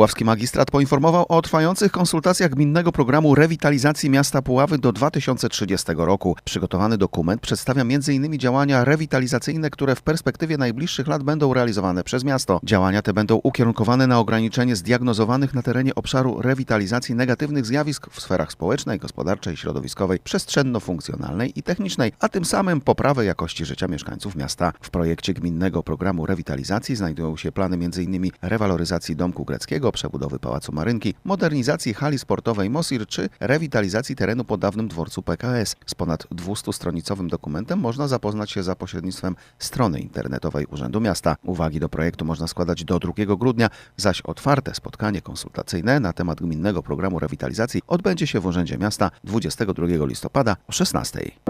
Puławski Magistrat poinformował o trwających konsultacjach gminnego programu rewitalizacji miasta Puławy do 2030 roku. Przygotowany dokument przedstawia m.in. działania rewitalizacyjne, które w perspektywie najbliższych lat będą realizowane przez miasto. Działania te będą ukierunkowane na ograniczenie zdiagnozowanych na terenie obszaru rewitalizacji negatywnych zjawisk w sferach społecznej, gospodarczej, środowiskowej, przestrzenno-funkcjonalnej i technicznej, a tym samym poprawę jakości życia mieszkańców miasta. W projekcie gminnego programu rewitalizacji znajdują się plany m.in. rewaloryzacji domku greckiego, przebudowy Pałacu Marynki, modernizacji hali sportowej Mosir czy rewitalizacji terenu po dawnym dworcu PKS. Z ponad 200-stronicowym dokumentem można zapoznać się za pośrednictwem strony internetowej Urzędu Miasta. Uwagi do projektu można składać do 2 grudnia, zaś otwarte spotkanie konsultacyjne na temat gminnego programu rewitalizacji odbędzie się w Urzędzie Miasta 22 listopada o 16.